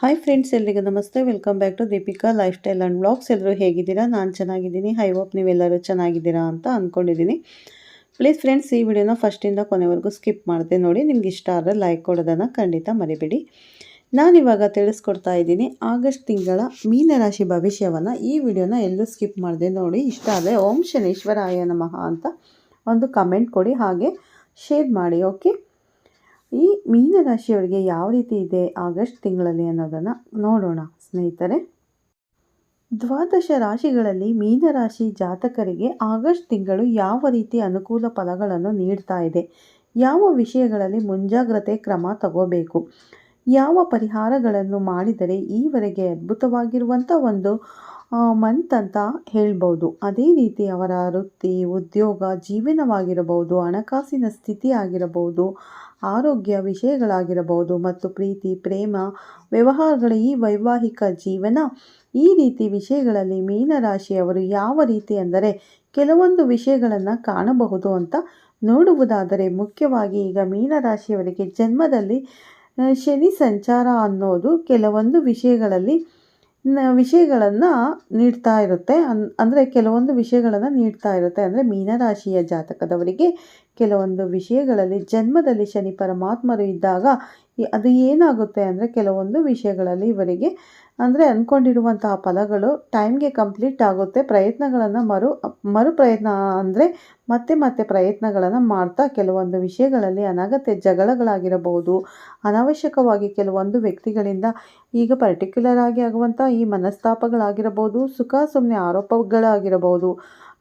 Hi friends ಎಲ್ರಿಗೂ ನಮಸ್ತೆ. Welcome back to Deepika lifestyle and blogs ಎಲ್ಲರೂ ಹೇಗಿದ್ದೀರಾ? ನಾನು ಚೆನ್ನಾಗಿದ್ದೀನಿ. ಹೈ ಹೋಪ್ ನೀವೆಲ್ಲರೂ ಚೆನ್ನಾಗಿದ್ದೀರಾ ಅಂತ ಅಂದ್ಕೊಂಡಿದ್ದೀನಿ ಪ್ಲೀಸ್ ಫ್ರೆಂಡ್ಸ್ ಈ ವಿಡಿಯೋನ ಫಸ್ಟಿಂದ ಕೊನೆವರೆಗೂ ಸ್ಕಿಪ್ ಮಾಡಿದೆ ನೋಡಿ. ನಿಮ್ಗೆ ಇಷ್ಟ ಆದರೆ ಲೈಕ್ ಕೊಡೋದನ್ನು ಖಂಡಿತ ಮರಿಬೇಡಿ. ನಾನಿವಾಗ ತಿಳಿಸ್ಕೊಡ್ತಾ ಇದ್ದೀನಿ. ಆಗಸ್ಟ್ ತಿಂಗಳ ಮೀನರಾಶಿ ಭವಿಷ್ಯವನ್ನು ಈ ವಿಡಿಯೋನ ಎಲ್ಲೂ ಸ್ಕಿಪ್ ಮಾಡಿದೆ ನೋಡಿ. ಇಷ್ಟ ಆದರೆ ಓಂ ಶನೇಶ್ವರಾಯ ನಮಃ ಅಂತ ಒಂದು ಕಮೆಂಟ್ ಕೊಡಿ. ಹಾಗೆ ಶೇರ್ ಮಾಡಿ ಓಕೆ ಈ ಮೀನರಾಶಿಯವರಿಗೆ ಯಾವ ರೀತಿ ಇದೆ ಆಗಸ್ಟ್ ತಿಂಗಳಲ್ಲಿ ಅನ್ನೋದನ್ನು ನೋಡೋಣ, ಸ್ನೇಹಿತರೆ. ದ್ವಾದಶ ರಾಶಿಗಳಲ್ಲಿ ಮೀನರಾಶಿ ಜಾತಕರಿಗೆ ಆಗಸ್ಟ್ ತಿಂಗಳು ಯಾವ ರೀತಿ ಅನುಕೂಲ ಫಲಗಳನ್ನು ನೀಡ್ತಾ ಇದೆ? ಯಾವ ವಿಷಯಗಳಲ್ಲಿ ಮುಂಜಾಗ್ರತೆ ಕ್ರಮ ತಗೋಬೇಕು? ಯಾವ ಪರಿಹಾರಗಳನ್ನು ಮಾಡಿದರೆ ಈವರೆಗೆ ಅದ್ಭುತವಾಗಿರುವಂಥ ಒಂದು ಮಂತ್ ಅಂತ ಹೇಳ್ಬೋದು. ಅದೇ ರೀತಿ ಅವರ ವೃತ್ತಿ, ಉದ್ಯೋಗ, ಜೀವನವಾಗಿರಬಹುದು, ಹಣಕಾಸಿನ ಸ್ಥಿತಿ ಆಗಿರಬಹುದು ಆರೋಗ್ಯ ವಿಷಯಗಳಾಗಿರಬಹುದು ಮತ್ತು ಪ್ರೀತಿ, ಪ್ರೇಮ, ವ್ಯವಹಾರಗಳ ಈ ವೈವಾಹಿಕ ಜೀವನ, ಈ ರೀತಿ ವಿಷಯಗಳಲ್ಲಿ ಮೀನರಾಶಿಯವರು ಯಾವ ರೀತಿ ಅಂದರೆ ಕೆಲವೊಂದು ವಿಷಯಗಳನ್ನು ಕಾಣಬಹುದು ಅಂತ ನೋಡುವುದಾದರೆ ಮುಖ್ಯವಾಗಿ ಈಗ ಮೀನರಾಶಿಯವರಿಗೆ ಜನ್ಮದಲ್ಲಿ ಶನಿ ಸಂಚಾರ ಅನ್ನೋದು ಕೆಲವೊಂದು ವಿಷಯಗಳಲ್ಲಿ ವಿಷಯಗಳನ್ನು ನೀಡ್ತಾ ಇರುತ್ತೆ. ಅನ್, ಅಂದರೆ ಕೆಲವೊಂದು ವಿಷಯಗಳನ್ನು ನೀಡ್ತಾ ಇರುತ್ತೆ. ಅಂದರೆ ಮೀನರಾಶಿಯ ಜಾತಕದವರಿಗೆ ಕೆಲವೊಂದು ವಿಷಯಗಳಲ್ಲಿ ಜನ್ಮದಲ್ಲಿ ಶನಿ ಪರಮಾತ್ಮರು ಇದ್ದಾಗ ಅದು ಏನಾಗುತ್ತೆ ಅಂದರೆ ಕೆಲವೊಂದು ವಿಷಯಗಳಲ್ಲಿ ಇವರಿಗೆ ಅಂದರೆ ಅಂದ್ಕೊಂಡಿರುವಂತಹ ಫಲಗಳು ಟೈಮ್ಗೆ ಕಂಪ್ಲೀಟ್ ಆಗುತ್ತೆ. ಪ್ರಯತ್ನಗಳನ್ನು ಮರು ಮರು ಪ್ರಯತ್ನ ಅಂದರೆ ಮತ್ತೆ ಮತ್ತೆ ಪ್ರಯತ್ನಗಳನ್ನು ಮಾಡ್ತಾ ಕೆಲವೊಂದು ವಿಷಯಗಳಲ್ಲಿ ಅನಗತ್ಯ ಜಗಳಗಳಾಗಿರಬಹುದು. ಅನಾವಶ್ಯಕವಾಗಿ ಕೆಲವೊಂದು ವ್ಯಕ್ತಿಗಳಿಂದ ಈಗ ಪರ್ಟಿಕ್ಯುಲರ್ ಆಗಿ ಆಗುವಂಥ ಈ ಮನಸ್ತಾಪಗಳಾಗಿರಬಹುದು, ಸುಖ ಸುಮ್ಮನೆ ಆರೋಪಗಳಾಗಿರಬಹುದು.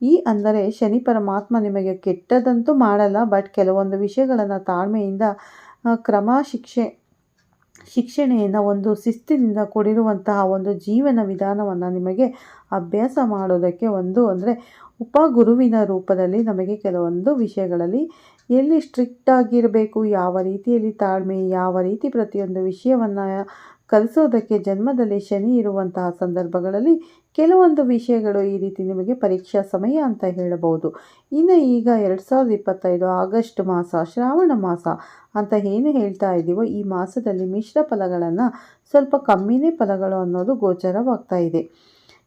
ಈ ಅಂದರೆ ಶನಿ ಪರಮಾತ್ಮ ನಿಮಗೆ ಕೆಟ್ಟದಂತೂ ಮಾಡಲ್ಲ ಬಟ್ ಕೆಲವೊಂದು ವಿಷಯಗಳನ್ನು ತಾಳ್ಮೆಯಿಂದ ಕ್ರಮ ಶಿಕ್ಷೆ ಶಿಕ್ಷಣೆಯನ್ನು ಒಂದು ಶಿಸ್ತಿನಿಂದ ಕೂಡಿರುವಂತಹ ಒಂದು ಜೀವನ ವಿಧಾನವನ್ನು ನಿಮಗೆ ಅಭ್ಯಾಸ ಮಾಡೋದಕ್ಕೆ ಒಂದು ಅಂದರೆ ಉಪಗುರುವಿನ ರೂಪದಲ್ಲಿ ನಮಗೆ ಕೆಲವೊಂದು ವಿಷಯಗಳಲ್ಲಿ ಎಲ್ಲಿ ಸ್ಟ್ರಿಕ್ಟ್ ಆಗಿರಬೇಕು, ಯಾವ ರೀತಿಯಲ್ಲಿ ತಾಳ್ಮೆ, ಯಾವ ರೀತಿ ಪ್ರತಿಯೊಂದು ವಿಷಯವನ್ನು ಕಲಿಸೋದಕ್ಕೆ ಜನ್ಮದಲ್ಲಿ ಶನಿ ಇರುವಂತಹ ಸಂದರ್ಭಗಳಲ್ಲಿ ಕೆಲವೊಂದು ವಿಷಯಗಳು ಈ ರೀತಿ ನಿಮಗೆ ಪರೀಕ್ಷಾ ಸಮಯ ಅಂತ ಹೇಳಬಹುದು. ಇನ್ನು ಈಗ ಎರಡು ಸಾವಿರದ ಇಪ್ಪತ್ತೈದು ಆಗಸ್ಟ್ ಮಾಸ, ಶ್ರಾವಣ ಮಾಸ ಅಂತ ಏನು ಹೇಳ್ತಾ ಇದ್ದೀವೋ ಈ ಮಾಸದಲ್ಲಿ ಮಿಶ್ರ ಫಲಗಳನ್ನು ಸ್ವಲ್ಪ ಕಮ್ಮಿನೇ ಫಲಗಳು ಅನ್ನೋದು ಗೋಚರವಾಗ್ತಾ ಇದೆ.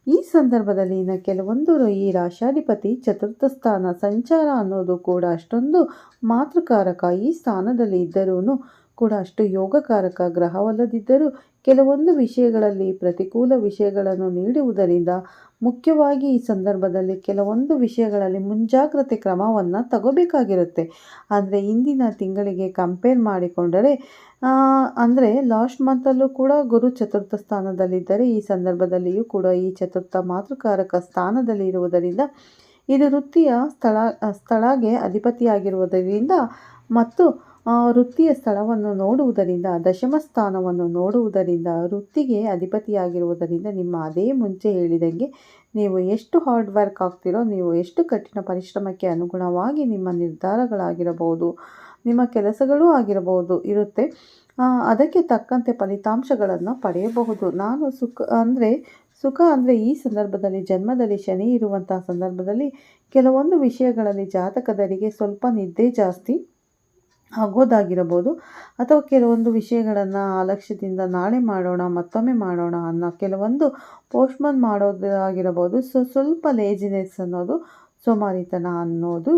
ಈ ಸಂದರ್ಭದಲ್ಲಿ ಇನ್ನು ಕೆಲವೊಂದು ಈ ರಾಶಾಧಿಪತಿ ಚತುರ್ಥ ಸ್ಥಾನ ಸಂಚಾರ ಅನ್ನೋದು ಕೂಡ ಅಷ್ಟೊಂದು ಮಾತೃಕಾರಕ ಈ ಸ್ಥಾನದಲ್ಲಿ ಇದ್ದರೂ ಕೂಡ ಅಷ್ಟು ಯೋಗಕಾರಕ ಗ್ರಹವಲ್ಲದಿದ್ದರೂ ಕೆಲವೊಂದು ವಿಷಯಗಳಲ್ಲಿ ಪ್ರತಿಕೂಲ ವಿಷಯಗಳನ್ನು ನೀಡುವುದರಿಂದ ಮುಖ್ಯವಾಗಿ ಈ ಸಂದರ್ಭದಲ್ಲಿ ಕೆಲವೊಂದು ವಿಷಯಗಳಲ್ಲಿ ಮುಂಜಾಗ್ರತೆ ಕ್ರಮವನ್ನು ತಗೋಬೇಕಾಗಿರುತ್ತೆ. ಅಂದರೆ ಇಂದಿನ ತಿಂಗಳಿಗೆ ಕಂಪೇರ್ ಮಾಡಿಕೊಂಡರೆ ಅಂದರೆ ಲಾಸ್ಟ್ ಮಂತಲ್ಲೂ ಕೂಡ ಗುರು ಚತುರ್ಥ ಸ್ಥಾನದಲ್ಲಿದ್ದರೆ ಈ ಸಂದರ್ಭದಲ್ಲಿಯೂ ಕೂಡ ಈ ಚತುರ್ಥ ಮಾತೃಕಾರಕ ಸ್ಥಾನದಲ್ಲಿ ಇರುವುದರಿಂದ, ಇದು ವೃತ್ತಿಯ ಸ್ಥಳ, ಸ್ಥಳಗೆ ಅಧಿಪತಿಯಾಗಿರುವುದರಿಂದ ಮತ್ತು ವೃತ್ತಿಯ ಸ್ಥಳವನ್ನು ನೋಡುವುದರಿಂದ ದಶಮ ಸ್ಥಾನವನ್ನು ನೋಡುವುದರಿಂದ, ವೃತ್ತಿಗೆ ಅಧಿಪತಿಯಾಗಿರುವುದರಿಂದ ನಿಮ್ಮ ಅದೇ ಮುಂಚೆ ಹೇಳಿದಂಗೆ ನೀವು ಎಷ್ಟು ಹಾರ್ಡ್ ವರ್ಕ್ ಆಗ್ತಿರೋ, ನೀವು ಎಷ್ಟು ಕಠಿಣ ಪರಿಶ್ರಮಕ್ಕೆ ಅನುಗುಣವಾಗಿ ನಿಮ್ಮ ನಿರ್ಧಾರಗಳಾಗಿರಬಹುದು, ನಿಮ್ಮ ಕೆಲಸಗಳೂ ಆಗಿರಬಹುದು, ಇರುತ್ತೆ. ಅದಕ್ಕೆ ತಕ್ಕಂತೆ ಫಲಿತಾಂಶಗಳನ್ನು ಪಡೆಯಬಹುದು. ನಾನು ಸುಖ ಅಂದರೆ ಸುಖ ಅಂದರೆ ಈ ಸಂದರ್ಭದಲ್ಲಿ, ಜನ್ಮದಲ್ಲಿ ಶನಿ ಇರುವಂತಹ ಸಂದರ್ಭದಲ್ಲಿ ಕೆಲವೊಂದು ವಿಷಯಗಳಲ್ಲಿ ಜಾತಕದರಿಗೆ ಸ್ವಲ್ಪ ನಿದ್ದೆ ಜಾಸ್ತಿ. ಆಗೋದಾಗಿರಬಹುದು ಅಥವಾ ಕೆಲವೊಂದು ವಿಷಯಗಳನ್ನು ಆಲಕ್ಷ್ಯದಿಂದ ನಾಳೆ ಮಾಡೋಣ, ಮತ್ತೊಮ್ಮೆ ಮಾಡೋಣ ಅನ್ನೋ ಕೆಲವೊಂದು ಪೋಸ್ಟ್ಮನ್ ಮಾಡೋದಾಗಿರಬಹುದು. ಸೊ, ಸ್ವಲ್ಪ ಲೇಜಿನೆಸ್ ಅನ್ನೋದು, ಸೋಮಾರಿತನ ಅನ್ನೋದು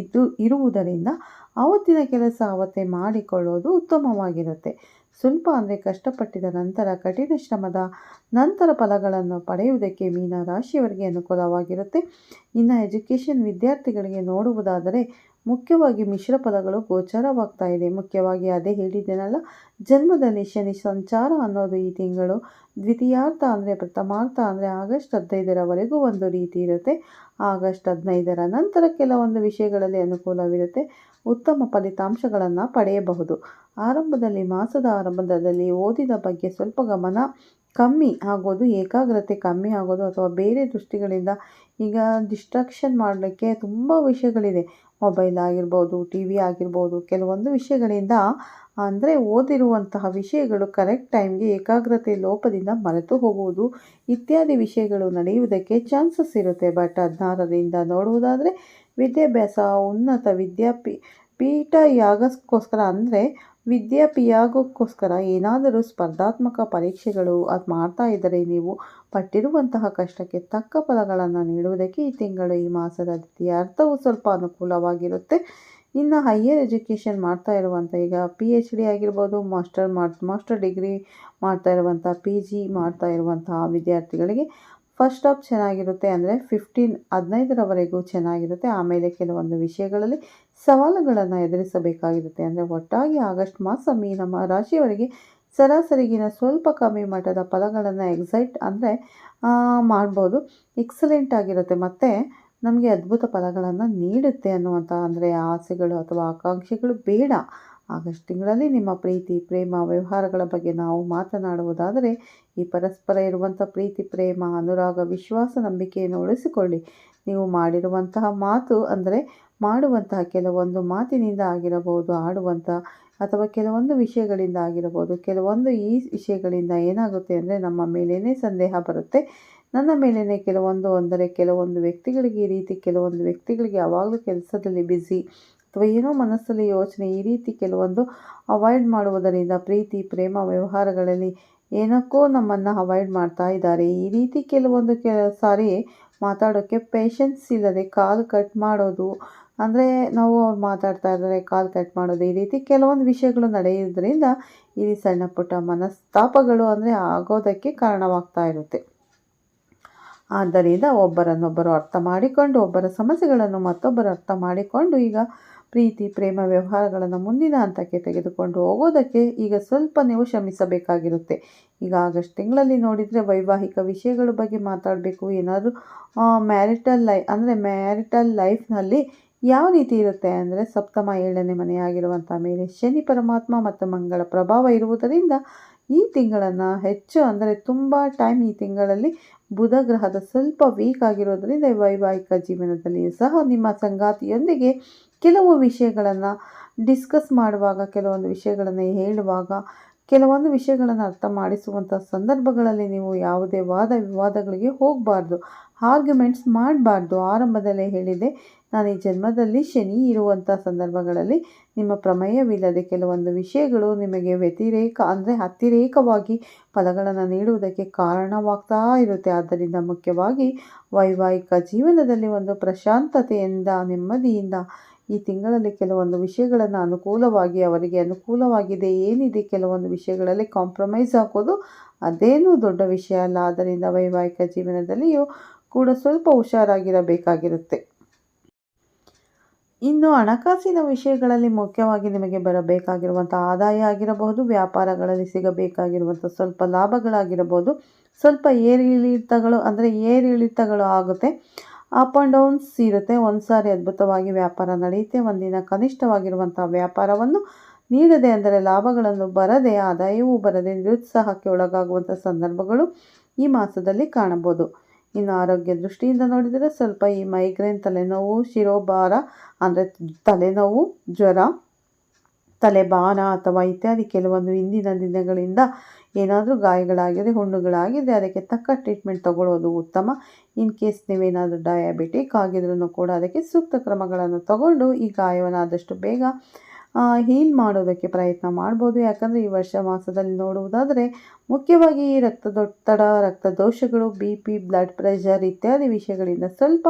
ಇದು ಇರುವುದರಿಂದ ಆವತ್ತಿನ ಕೆಲಸ ಆವತ್ತೇ ಮಾಡಿಕೊಳ್ಳೋದು ಉತ್ತಮವಾಗಿರುತ್ತೆ. ಸ್ವಲ್ಪ ಅಂದರೆ ಕಷ್ಟಪಟ್ಟಿದ ನಂತರ, ಕಠಿಣ ಶ್ರಮದ ನಂತರ ಫಲಗಳನ್ನು ಪಡೆಯುವುದಕ್ಕೆ ಮೀನ ರಾಶಿಯವರಿಗೆ ಅನುಕೂಲವಾಗಿರುತ್ತೆ. ಇನ್ನು ಎಜುಕೇಷನ್ ವಿದ್ಯಾರ್ಥಿಗಳಿಗೆ ನೋಡುವುದಾದರೆ ಮುಖ್ಯವಾಗಿ ಮಿಶ್ರ ಫಲಗಳು ಗೋಚರವಾಗ್ತಾ ಇದೆ. ಮುಖ್ಯವಾಗಿ ಅದೇ ಹೇಳಿದ್ದೇನಲ್ಲ, ಜನ್ಮದಲ್ಲಿ ಶನಿ ಸಂಚಾರ ಅನ್ನೋದು ಈ ತಿಂಗಳು. ದ್ವಿತೀಯಾರ್ಥ ಅಂದರೆ ಪ್ರಥಮಾರ್ಥ ಅಂದರೆ ಆಗಸ್ಟ್ ಹದಿನೈದರವರೆಗೂ ಒಂದು ರೀತಿ ಇರುತ್ತೆ. ಆಗಸ್ಟ್ ಹದಿನೈದರ ನಂತರ ಕೆಲವೊಂದು ವಿಷಯಗಳಲ್ಲಿ ಅನುಕೂಲವಿರುತ್ತೆ. ಉತ್ತಮ ಫಲಿತಾಂಶಗಳನ್ನು ಪಡೆಯಬಹುದು. ಆರಂಭದಲ್ಲಿ, ಮಾಸದ ಆರಂಭದಲ್ಲಿ ಓದಿದ ಬಗ್ಗೆ ಸ್ವಲ್ಪ ಗಮನ ಕಮ್ಮಿ ಆಗೋದು, ಏಕಾಗ್ರತೆ ಕಮ್ಮಿ ಆಗೋದು ಅಥವಾ ಬೇರೆ ದೃಷ್ಟಿಗಳಿಂದ ಈಗ ಡಿಸ್ಟ್ರಾಕ್ಷನ್ ಮಾಡಲಿಕ್ಕೆ ತುಂಬ ವಿಷಯಗಳಿದೆ. ಮೊಬೈಲ್ ಆಗಿರ್ಬೋದು ಟಿ ವಿ ಆಗಿರ್ಬೋದು, ಕೆಲವೊಂದು ವಿಷಯಗಳಿಂದ ಅಂದರೆ ಓದಿರುವಂತಹ ವಿಷಯಗಳು ಕರೆಕ್ಟ್ ಟೈಮ್ಗೆ ಏಕಾಗ್ರತೆ ಲೋಪದಿಂದ ಮರೆತು ಹೋಗುವುದು ಇತ್ಯಾದಿ ವಿಷಯಗಳು ನಡೆಯುವುದಕ್ಕೆ ಚಾನ್ಸಸ್ ಇರುತ್ತೆ. ಬಟ್ ಹದಿನಾರರಿಂದ ನೋಡುವುದಾದರೆ ವಿದ್ಯಾಭ್ಯಾಸ ಉನ್ನತ ವಿದ್ಯಾಪಿ ಪೀಠ ಯಾಗಕ್ಕೋಸ್ಕರ ಅಂದರೆ ವಿದ್ಯಾಪಿಯಾಗಕ್ಕೋಸ್ಕರ ಏನಾದರೂ ಸ್ಪರ್ಧಾತ್ಮಕ ಪರೀಕ್ಷೆಗಳು ಅದು ಮಾಡ್ತಾ ಇದ್ದರೆ ನೀವು ಪಟ್ಟಿರುವಂತಹ ಕಷ್ಟಕ್ಕೆ ತಕ್ಕ ಫಲಗಳನ್ನು ನೀಡುವುದಕ್ಕೆ ಈ ತಿಂಗಳು ಈ ಮಾಸದ ಅರ್ಥವು ಸ್ವಲ್ಪ ಅನುಕೂಲವಾಗಿರುತ್ತೆ. ಇನ್ನು ಹೈಯರ್ ಎಜುಕೇಷನ್ ಮಾಡ್ತಾ ಇರುವಂಥ ಈಗ ಪಿ ಎಚ್ ಡಿ ಆಗಿರ್ಬೋದು ಮಾಸ್ಟರ್ ಮಾಸ್ಟರ್ ಡಿಗ್ರಿ ಮಾಡ್ತಾ ಇರುವಂಥ ಪಿ ಜಿ ಮಾಡ್ತಾ ಇರುವಂತಹ ವಿದ್ಯಾರ್ಥಿಗಳಿಗೆ ಫಸ್ಟ್ ಆಫ್ ಚೆನ್ನಾಗಿರುತ್ತೆ ಅಂದರೆ ಫಿಫ್ಟೀನ್ ಹದಿನೈದರವರೆಗೂ ಚೆನ್ನಾಗಿರುತ್ತೆ. ಆಮೇಲೆ ಕೆಲವೊಂದು ವಿಷಯಗಳಲ್ಲಿ ಸವಾಲುಗಳನ್ನು ಎದುರಿಸಬೇಕಾಗಿರುತ್ತೆ. ಅಂದರೆ ಒಟ್ಟಾಗಿ ಆಗಸ್ಟ್ ಮಾಸ ಮೀನ ರಾಶಿಯವರಿಗೆ ಸರಾಸರಿಗಿನ ಸ್ವಲ್ಪ ಕಮ್ಮಿ ಮಟ್ಟದ ಫಲಗಳನ್ನು ಎಕ್ಸೈಟ್ ಅಂದರೆ ಮಾಡ್ಬೋದು. ಎಕ್ಸಲೆಂಟ್ ಆಗಿರುತ್ತೆ. ಮತ್ತು ನಮಗೆ ಅದ್ಭುತ ಫಲಗಳನ್ನು ನೀಡುತ್ತೆ ಅನ್ನುವಂಥ ಅಂದರೆ ಆಸೆಗಳು ಅಥವಾ ಆಕಾಂಕ್ಷೆಗಳು ಬೇಡ. ಆಗಸ್ಟ್ ತಿಂಗಳಲ್ಲಿ ನಿಮ್ಮ ಪ್ರೀತಿ, ಪ್ರೇಮ, ವ್ಯವಹಾರಗಳ ಬಗ್ಗೆ ನಾವು ಮಾತನಾಡುವುದಾದರೆ ಈ ಪರಸ್ಪರ ಇರುವಂಥ ಪ್ರೀತಿ, ಪ್ರೇಮ, ಅನುರಾಗ, ವಿಶ್ವಾಸ, ನಂಬಿಕೆಯನ್ನು ಉಳಿಸಿಕೊಳ್ಳಿ. ನೀವು ಮಾಡಿರುವಂತಹ ಮಾತು ಅಂದರೆ ಮಾಡುವಂತಹ ಕೆಲವೊಂದು ಮಾತಿನಿಂದ ಆಗಿರಬಹುದು, ಆಡುವಂಥ ಅಥವಾ ಕೆಲವೊಂದು ವಿಷಯಗಳಿಂದ ಆಗಿರಬಹುದು. ಕೆಲವೊಂದು ಈ ವಿಷಯಗಳಿಂದ ಏನಾಗುತ್ತೆ ಅಂದರೆ ನಮ್ಮ ಮೇಲೇ ಸಂದೇಹ ಬರುತ್ತೆ. ನನ್ನ ಮೇಲೇ ಕೆಲವೊಂದು ಅಂದರೆ ಕೆಲವೊಂದು ವ್ಯಕ್ತಿಗಳಿಗೆ ಈ ರೀತಿ ಕೆಲವೊಂದು ವ್ಯಕ್ತಿಗಳಿಗೆ ಯಾವಾಗಲೂ ಕೆಲಸದಲ್ಲಿ ಬ್ಯುಸಿ ಅಥವಾ ಏನೋ ಮನಸ್ಸಲ್ಲಿ ಯೋಚನೆ ಈ ರೀತಿ ಕೆಲವೊಂದು ಅವಾಯ್ಡ್ ಮಾಡುವುದರಿಂದ ಪ್ರೀತಿ, ಪ್ರೇಮ, ವ್ಯವಹಾರಗಳಲ್ಲಿ ಏನಕ್ಕೋ ನಮ್ಮನ್ನು ಅವಾಯ್ಡ್ ಮಾಡ್ತಾ ಇದ್ದಾರೆ. ಈ ರೀತಿ ಕೆಲವೊಂದು ಕೆ, ಸಾರಿ ಮಾತಾಡೋಕ್ಕೆ ಪೇಷನ್ಸ್ ಇಲ್ಲದೆ ಕಾಲು ಕಟ್ ಮಾಡೋದು, ಅಂದರೆ ನಾವು ಅವ್ರು ಮಾತಾಡ್ತಾ ಇದ್ದಾರೆ, ಕಾಲು ಕಟ್ ಮಾಡೋದು, ಈ ರೀತಿ ಕೆಲವೊಂದು ವಿಷಯಗಳು ನಡೆಯೋದ್ರಿಂದ ಈ ಸಣ್ಣ ಪುಟ್ಟ ಮನಸ್ತಾಪಗಳು ಅಂದರೆ ಆಗೋದಕ್ಕೆ ಕಾರಣವಾಗ್ತಾ ಇರುತ್ತೆ. ಆದ್ದರಿಂದ ಒಬ್ಬರನ್ನೊಬ್ಬರು ಅರ್ಥ ಮಾಡಿಕೊಂಡು, ಒಬ್ಬರ ಸಮಸ್ಯೆಗಳನ್ನು ಮತ್ತೊಬ್ಬರು ಅರ್ಥ ಮಾಡಿಕೊಂಡು ಈಗ ಪ್ರೀತಿ, ಪ್ರೇಮ, ವ್ಯವಹಾರಗಳನ್ನು ಮುಂದಿನ ಹಂತಕ್ಕೆ ತೆಗೆದುಕೊಂಡು ಹೋಗೋದಕ್ಕೆ ಈಗ ಸ್ವಲ್ಪ ನೀವು ಶ್ರಮಿಸಬೇಕಾಗಿರುತ್ತೆ. ಈಗ ಆಗಸ್ಟ್ ತಿಂಗಳಲ್ಲಿ ನೋಡಿದರೆ ವೈವಾಹಿಕ ವಿಷಯಗಳ ಬಗ್ಗೆ ಮಾತಾಡಬೇಕು. ಏನಾದರೂ ಮ್ಯಾರಿಟಲ್ ಲೈ, ಅಂದರೆ ಮ್ಯಾರಿಟಲ್ ಲೈಫ್ನಲ್ಲಿ ಯಾವ ರೀತಿ ಇರುತ್ತೆ ಅಂದರೆ ಸಪ್ತಮ, ಏಳನೇ ಮನೆಯಾಗಿರುವಂಥ ಮೇಲೆ ಶನಿ ಪರಮಾತ್ಮ ಮತ್ತು ಮಂಗಳ ಪ್ರಭಾವ ಇರುವುದರಿಂದ ಈ ತಿಂಗಳನ್ನು ಹೆಚ್ಚು ಅಂದರೆ ತುಂಬ ಟೈಮ್ ಈ ತಿಂಗಳಲ್ಲಿ ಬುಧ ಗ್ರಹದ ಸ್ವಲ್ಪ ವೀಕ್ ಆಗಿರೋದರಿಂದ ವೈವಾಹಿಕ ಜೀವನದಲ್ಲಿಯೂ ಸಹ ನಿಮ್ಮ ಸಂಗಾತಿಯೊಂದಿಗೆ ಕೆಲವು ವಿಷಯಗಳನ್ನು ಡಿಸ್ಕಸ್ ಮಾಡುವಾಗ, ಕೆಲವೊಂದು ವಿಷಯಗಳನ್ನು ಹೇಳುವಾಗ, ಕೆಲವೊಂದು ವಿಷಯಗಳನ್ನು ಅರ್ಥ ಮಾಡಿಸುವಂಥ ಸಂದರ್ಭಗಳಲ್ಲಿ ನೀವು ಯಾವುದೇ ವಾದ ವಿವಾದಗಳಿಗೆ ಹೋಗಬಾರ್ದು. ಆರ್ಗ್ಯುಮೆಂಟ್ಸ್ ಮಾಡಬಾರ್ದು. ಆರಂಭದಲ್ಲೇ ಹೇಳಿದೆ ನಾನು ಈ ಜನ್ಮದಲ್ಲಿ ಶನಿ ಇರುವಂಥ ಸಂದರ್ಭಗಳಲ್ಲಿ ನಿಮ್ಮ ಪ್ರಮೇಯವಿಲ್ಲದೆ ಕೆಲವೊಂದು ವಿಷಯಗಳು ನಿಮಗೆ ವ್ಯತಿರೇಕ ಅಂದರೆ ಅತಿರೇಕವಾಗಿ ಫಲಗಳನ್ನು ನೀಡುವುದಕ್ಕೆ ಕಾರಣವಾಗ್ತಾ ಇರುತ್ತೆ. ಆದ್ದರಿಂದ ಮುಖ್ಯವಾಗಿ ವೈವಾಹಿಕ ಜೀವನದಲ್ಲಿ ಒಂದು ಪ್ರಶಾಂತತೆಯಿಂದ, ನೆಮ್ಮದಿಯಿಂದ ಈ ತಿಂಗಳಲ್ಲಿ ಕೆಲವೊಂದು ವಿಷಯಗಳನ್ನು ಅನುಕೂಲವಾಗಿ ಅವರಿಗೆ ಅನುಕೂಲವಾಗಿದೆ, ಏನಿದೆ ಕೆಲವೊಂದು ವಿಷಯಗಳಲ್ಲಿ ಕಾಂಪ್ರಮೈಸ್ ಹಾಕೋದು ಅದೇನೂ ದೊಡ್ಡ ವಿಷಯ ಅಲ್ಲ. ಆದ್ದರಿಂದ ವೈವಾಹಿಕ ಜೀವನದಲ್ಲಿಯೂ ಕೂಡ ಸ್ವಲ್ಪ ಹುಷಾರಾಗಿರಬೇಕಾಗಿರುತ್ತೆ. ಇನ್ನು ಹಣಕಾಸಿನ ವಿಷಯಗಳಲ್ಲಿ ಮುಖ್ಯವಾಗಿ ನಿಮಗೆ ಬರಬೇಕಾಗಿರುವಂಥ ಆದಾಯ ಆಗಿರಬಹುದು, ವ್ಯಾಪಾರಗಳಲ್ಲಿ ಸಿಗಬೇಕಾಗಿರುವಂಥ ಸ್ವಲ್ಪ ಲಾಭಗಳಾಗಿರಬಹುದು. ಸ್ವಲ್ಪ ಏರಿಳಿತಗಳು ಅಂದರೆ ಏರಿಳಿತಗಳು ಆಗುತ್ತೆ. ಅಪ್ ಆ್ಯಂಡ್ ಡೌನ್ಸ್ ಇರುತ್ತೆ ಒಂದು ಸಾರಿ ಅದ್ಭುತವಾಗಿ ವ್ಯಾಪಾರ ನಡೆಯುತ್ತೆ. ಒಂದಿನ ಕನಿಷ್ಠವಾಗಿರುವಂಥ ವ್ಯಾಪಾರವನ್ನು ನೀಡದೆ ಅಂದರೆ ಲಾಭಗಳನ್ನು ಬರದೆ, ಆದಾಯವೂ ಬರದೆ ನಿರುತ್ಸಾಹಕ್ಕೆ ಒಳಗಾಗುವಂಥ ಸಂದರ್ಭಗಳು ಈ ಮಾಸದಲ್ಲಿ ಕಾಣಬಹುದು. ಇನ್ನು ಆರೋಗ್ಯ ದೃಷ್ಟಿಯಿಂದ ನೋಡಿದರೆ ಸ್ವಲ್ಪ ಈ ಮೈಗ್ರೇನ್ ತಲೆನೋವು, ಶಿರೋಭಾರ ಅಂದರೆ ತಲೆನೋವು, ಜ್ವರ ತಲೆಬಾನ ಅಥವಾ ಇತ್ಯಾದಿ ಕೆಲವೊಂದು ಇಂದಿನ ದಿನಗಳಿಂದ ಏನಾದರೂ ಗಾಯಗಳಾಗಿದೆ, ಹುಣ್ಣುಗಳಾಗಿದೆ, ಅದಕ್ಕೆ ತಕ್ಕ ಟ್ರೀಟ್ಮೆಂಟ್ ತಗೊಳ್ಳೋದು ಉತ್ತಮ. ಇನ್ ಕೇಸ್ ನೀವೇನಾದರೂ ಡಯಾಬಿಟಿಕ್ ಆಗಿದ್ರೂ ಕೂಡ ಅದಕ್ಕೆ ಸೂಕ್ತ ಕ್ರಮಗಳನ್ನು ತಗೊಂಡು ಈ ಗಾಯವನ್ನು ಆದಷ್ಟು ಬೇಗ ಹೀಲ್ ಮಾಡೋದಕ್ಕೆ ಪ್ರಯತ್ನ ಮಾಡ್ಬೋದು. ಯಾಕಂದರೆ ಈ ವರ್ಷ ಮಾಸದಲ್ಲಿ ನೋಡುವುದಾದರೆ ಮುಖ್ಯವಾಗಿ ಈ ರಕ್ತದೊತ್ತಡ ರಕ್ತದೋಷಗಳು ಬಿ ಪಿ ಬ್ಲಡ್ ಪ್ರೆಷರ್ ಇತ್ಯಾದಿ ವಿಷಯಗಳಿಂದ ಸ್ವಲ್ಪ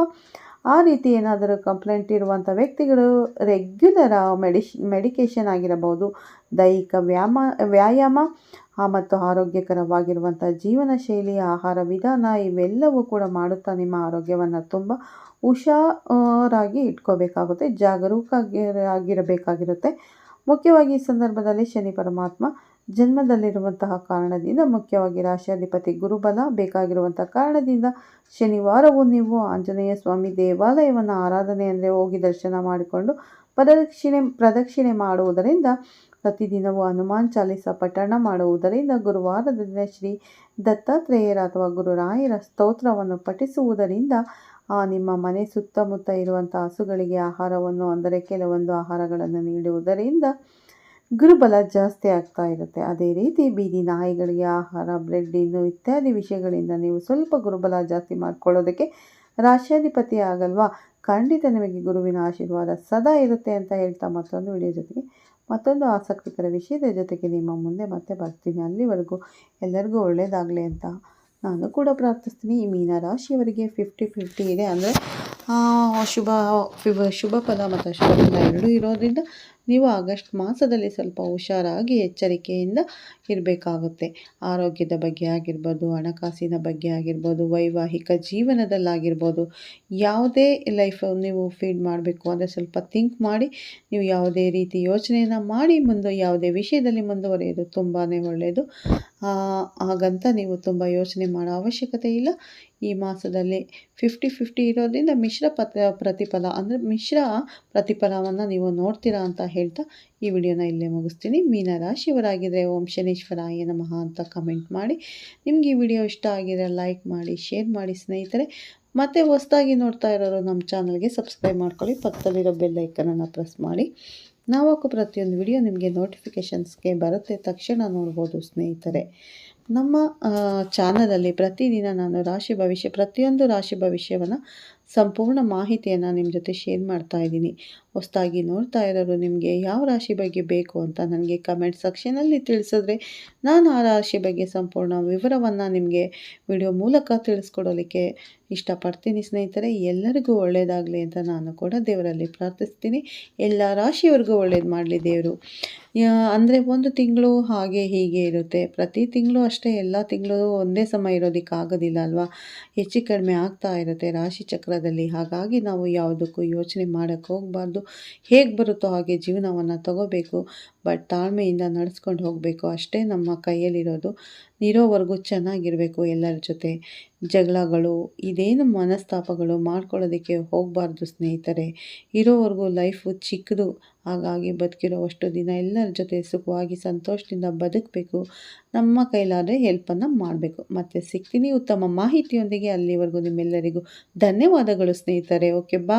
ಆ ರೀತಿ ಏನಾದರೂ ಕಂಪ್ಲೇಂಟ್ ಇರುವಂಥ ವ್ಯಕ್ತಿಗಳು ರೆಗ್ಯುಲರ್ ಮೆಡಿಶ್ ಮೆಡಿಕೇಷನ್ ಆಗಿರಬಹುದು. ದೈಹಿಕ ವ್ಯಾಮ, ವ್ಯಾಯಾಮ ಮತ್ತು ಆರೋಗ್ಯಕರವಾಗಿರುವಂಥ ಜೀವನ ಶೈಲಿ, ಆಹಾರ ವಿಧಾನ ಇವೆಲ್ಲವೂ ಕೂಡ ಮಾಡುತ್ತಾ ನಿಮ್ಮ ಆರೋಗ್ಯವನ್ನು ತುಂಬ ಹುಷಾರಾಗಿ ಇಟ್ಕೋಬೇಕಾಗುತ್ತೆ ಜಾಗರೂಕ ಆಗಿರಬೇಕಾಗಿರುತ್ತೆ. ಮುಖ್ಯವಾಗಿ ಈ ಸಂದರ್ಭದಲ್ಲಿ ಶನಿ ಪರಮಾತ್ಮ ಜನ್ಮದಲ್ಲಿರುವಂತಹ ಕಾರಣದಿಂದ ಮುಖ್ಯವಾಗಿ ರಾಶಿಯಾಧಿಪತಿ ಗುರುಬಲ ಬೇಕಾಗಿರುವಂಥ ಕಾರಣದಿಂದ ಶನಿವಾರವೂ ನೀವು ಆಂಜನೇಯ ಸ್ವಾಮಿ ದೇವಾಲಯವನ್ನು ಆರಾಧನೆ ಅಂದರೆ ಹೋಗಿ ದರ್ಶನ ಮಾಡಿಕೊಂಡು ಪ್ರದಕ್ಷಿಣೆ ಪ್ರದಕ್ಷಿಣೆ ಮಾಡುವುದರಿಂದ ಪ್ರತಿದಿನವೂ ಹನುಮಾನ್ ಚಾಲಿಸ ಪಠಣ ಮಾಡುವುದರಿಂದ ಗುರುವಾರದ ದಿನ ಶ್ರೀ ದತ್ತಾತ್ರೇಯರ ಅಥವಾ ಗುರುರಾಯರ ಸ್ತೋತ್ರವನ್ನು ಪಠಿಸುವುದರಿಂದ ನಿಮ್ಮ ಮನೆ ಸುತ್ತಮುತ್ತ ಇರುವಂಥ ಹಸುಗಳಿಗೆ ಆಹಾರವನ್ನು, ಅಂದರೆ ಕೆಲವೊಂದು ಆಹಾರಗಳನ್ನು ನೀಡುವುದರಿಂದ ಗುರುಬಲ ಜಾಸ್ತಿ ಆಗ್ತಾ ಇರುತ್ತೆ. ಅದೇ ರೀತಿ ಬೀದಿ ನಾಯಿಗಳಿಗೆ ಆಹಾರ, ಬ್ರೆಡ್ ಇನ್ನು ಇತ್ಯಾದಿ ವಿಷಯಗಳಿಂದ ನೀವು ಸ್ವಲ್ಪ ಗುರುಬಲ ಜಾಸ್ತಿ ಮಾಡ್ಕೊಳ್ಳೋದಕ್ಕೆ ರಾಶ್ಯಾಧಿಪತಿ ಆಗಲ್ವಾ? ಖಂಡಿತ ನಿಮಗೆ ಗುರುವಿನ ಆಶೀರ್ವಾದ ಸದಾ ಇರುತ್ತೆ ಅಂತ ಹೇಳ್ತಾ ಮತ್ತೊಂದು ವಿಡಿಯೋ ಜೊತೆಗೆ. ಮತ್ತೊಂದು ಆಸಕ್ತಿಕರ ವಿಷಯದ ಜೊತೆಗೆ ನಿಮ್ಮ ಮುಂದೆ ಮತ್ತೆ ಬರ್ತೀನಿ ಅಲ್ಲಿವರೆಗೂ. ಎಲ್ಲರಿಗೂ ಒಳ್ಳೆಯದಾಗಲಿ ಅಂತ ನಾನು ಕೂಡ ಪ್ರಾರ್ಥಿಸ್ತೀನಿ. ಈ ಮೀನ ರಾಶಿಯವರಿಗೆ ಫಿಫ್ಟಿ ಫಿಫ್ಟಿ ಇದೆ. ಅಂದರೆ ಶುಭ ಶುಭ ಫಲ ಮತ್ತು ಶುಭ ಫಲ ಎರಡೂ ಇರೋದ್ರಿಂದ ನೀವು ಆಗಸ್ಟ್ ಮಾಸದಲ್ಲಿ ಸ್ವಲ್ಪ ಹುಷಾರಾಗಿ ಎಚ್ಚರಿಕೆಯಿಂದ ಇರಬೇಕಾಗುತ್ತೆ. ಆರೋಗ್ಯದ ಬಗ್ಗೆ ಆಗಿರ್ಬೋದು, ಹಣಕಾಸಿನ ಬಗ್ಗೆ ಆಗಿರ್ಬೋದು, ವೈವಾಹಿಕ ಜೀವನದಲ್ಲಾಗಿರ್ಬೋದು, ಯಾವುದೇ ಲೈಫ್ ನೀವು ಫೀಡ್ ಮಾಡಬೇಕು ಅಂದರೆ ಸ್ವಲ್ಪ ಥಿಂಕ್ ಮಾಡಿ, ನೀವು ಯಾವುದೇ ರೀತಿ ಯೋಚನೆಯನ್ನು ಮಾಡಿ ಮುಂದೆ, ಯಾವುದೇ ವಿಷಯದಲ್ಲಿ ಮುಂದುವರಿಯೋದು ತುಂಬಾ ಒಳ್ಳೆಯದು ಹಾಗಂತ ನೀವು ತುಂಬ ಯೋಚನೆ ಮಾಡೋ ಅವಶ್ಯಕತೆ ಇಲ್ಲ. ಈ ಮಾಸದಲ್ಲಿ ಫಿಫ್ಟಿ ಫಿಫ್ಟಿ ಇರೋದ್ರಿಂದ ಮಿಶ್ರ ಪ್ರತಿಫಲ ಅಂದರೆ ಮಿಶ್ರ ಪ್ರತಿಫಲವನ್ನು ನೀವು ನೋಡ್ತೀರಾ ಅಂತ ಹೇಳ್ತಾ ಈ ವಿಡಿಯೋನ ಇಲ್ಲೇ ಮುಗಿಸ್ತೀನಿ. ಮೀನ ರಾಶಿಯವರಾಗಿದ್ದರೆ ಓಂ ಶನೇಶ್ವರಾಯ ನಮಃ ಅಂತ ಕಮೆಂಟ್ ಮಾಡಿ. ನಿಮಗೆ ಈ ವಿಡಿಯೋ ಇಷ್ಟ ಆಗಿದ್ರೆ ಲೈಕ್ ಮಾಡಿ ಶೇರ್ ಮಾಡಿ ಸ್ನೇಹಿತರೆ. ಮತ್ತು ಹೊಸದಾಗಿ ನೋಡ್ತಾ ಇರೋರು ನಮ್ಮ ಚಾನಲ್ಗೆ ಸಬ್ಸ್ಕ್ರೈಬ್ ಮಾಡ್ಕೊಳ್ಳಿ. ಪಕ್ಕದಲ್ಲಿರೋ ಬೆಲ್ ಐಕನನ್ನು ಪ್ರೆಸ್ ಮಾಡಿ. ನಾವು ಪ್ರತಿಯೊಂದು ವಿಡಿಯೋ ನಿಮಗೆ ನೋಟಿಫಿಕೇಷನ್ಸ್ಗೆ ಬರುತ್ತೆ. ತಕ್ಷಣ ನೋಡ್ಬೋದು ಸ್ನೇಹಿತರೆ. ನಮ್ಮ ಚಾನಲಲ್ಲಿ ಪ್ರತಿದಿನ ನಾನು ರಾಶಿ ಭವಿಷ್ಯ, ಪ್ರತಿಯೊಂದು ರಾಶಿ ಭವಿಷ್ಯವನ್ನು ಸಂಪೂರ್ಣ ಮಾಹಿತಿಯನ್ನು ನಿಮ್ಮ ಜೊತೆ ಶೇರ್ ಮಾಡ್ತಾ ಇದ್ದೀನಿ. ಹೊಸದಾಗಿ ನೋಡ್ತಾ ಇರೋರು ನಿಮಗೆ ಯಾವ ರಾಶಿ ಬಗ್ಗೆ ಬೇಕು ಅಂತ ನನಗೆ ಕಮೆಂಟ್ ಸೆಕ್ಷನಲ್ಲಿ ತಿಳಿಸಿದ್ರೆ ನಾನು ಆ ರಾಶಿ ಬಗ್ಗೆ ಸಂಪೂರ್ಣ ವಿವರವನ್ನು ನಿಮಗೆ ವಿಡಿಯೋ ಮೂಲಕ ತಿಳಿಸ್ಕೊಡೋಲಿಕ್ಕೆ ಇಷ್ಟಪಡ್ತೀನಿ. ಸ್ನೇಹಿತರೆ, ಎಲ್ಲರಿಗೂ ಒಳ್ಳೆಯದಾಗಲಿ ಅಂತ ನಾನು ಕೂಡ ದೇವರಲ್ಲಿ ಪ್ರಾರ್ಥಿಸ್ತೀನಿ. ಎಲ್ಲ ರಾಶಿಯವರೆಗೂ ಒಳ್ಳೇದು ಮಾಡಲಿ ದೇವರು. ಅಂದರೆ ಒಂದು ತಿಂಗಳು ಹಾಗೆ ಹೀಗೆ ಇರುತ್ತೆ. ಪ್ರತಿ ತಿಂಗಳು ಅಷ್ಟೇ ಎಲ್ಲ ತಿಂಗಳು ಒಂದೇ ಸಮ ಇರೋದಕ್ಕೆ ಆಗೋದಿಲ್ಲ ಅಲ್ವಾ? ಹೆಚ್ಚು ಕಡಿಮೆ ಆಗ್ತಾ ಇರುತ್ತೆ ರಾಶಿ ಚಕ್ರದಲ್ಲಿ. ಹಾಗಾಗಿ ನಾವು ಯಾವುದಕ್ಕೂ ಯೋಚನೆ ಮಾಡೋಕ್ಕೆ ಹೋಗಬಾರ್ದು. ಹೇಗೆ ಬರುತ್ತೋ ಹಾಗೆ ಜೀವನವನ್ನು ತಗೋಬೇಕು. ಬಟ್ ತಾಳ್ಮೆಯಿಂದ ನಡೆಸ್ಕೊಂಡು ಹೋಗಬೇಕು. ಅಷ್ಟೇ ನಮ್ಮ ಕೈಯಲ್ಲಿರೋದು. ಇರೋವರೆಗೂ ಚೆನ್ನಾಗಿರಬೇಕು ಎಲ್ಲರ ಜೊತೆ. ಜಗಳಗಳು, ಇದೇನು ಮನಸ್ತಾಪಗಳು ಮಾಡ್ಕೊಳ್ಳೋದಕ್ಕೆ ಹೋಗಬಾರ್ದು ಸ್ನೇಹಿತರೆ. ಇರೋವರೆಗೂ ಲೈಫು ಚಿಕ್ಕದು. ಹಾಗಾಗಿ ಬದುಕಿರೋವಷ್ಟು ದಿನ ಎಲ್ಲರ ಜೊತೆ ಸುಖವಾಗಿ, ಸಂತೋಷದಿಂದ ಬದುಕಬೇಕು. ನಮ್ಮ ಕೈಲಾದರೆ ಹೆಲ್ಪನ್ನು ಮಾಡಬೇಕು. ಮತ್ತು ಸಿಗ್ತೀನಿ ಉತ್ತಮ ಮಾಹಿತಿಯೊಂದಿಗೆ ಅಲ್ಲಿವರೆಗೂ ನಿಮ್ಮೆಲ್ಲರಿಗೂ ಧನ್ಯವಾದಗಳು ಸ್ನೇಹಿತರೆ. ಓಕೆ ಬಾ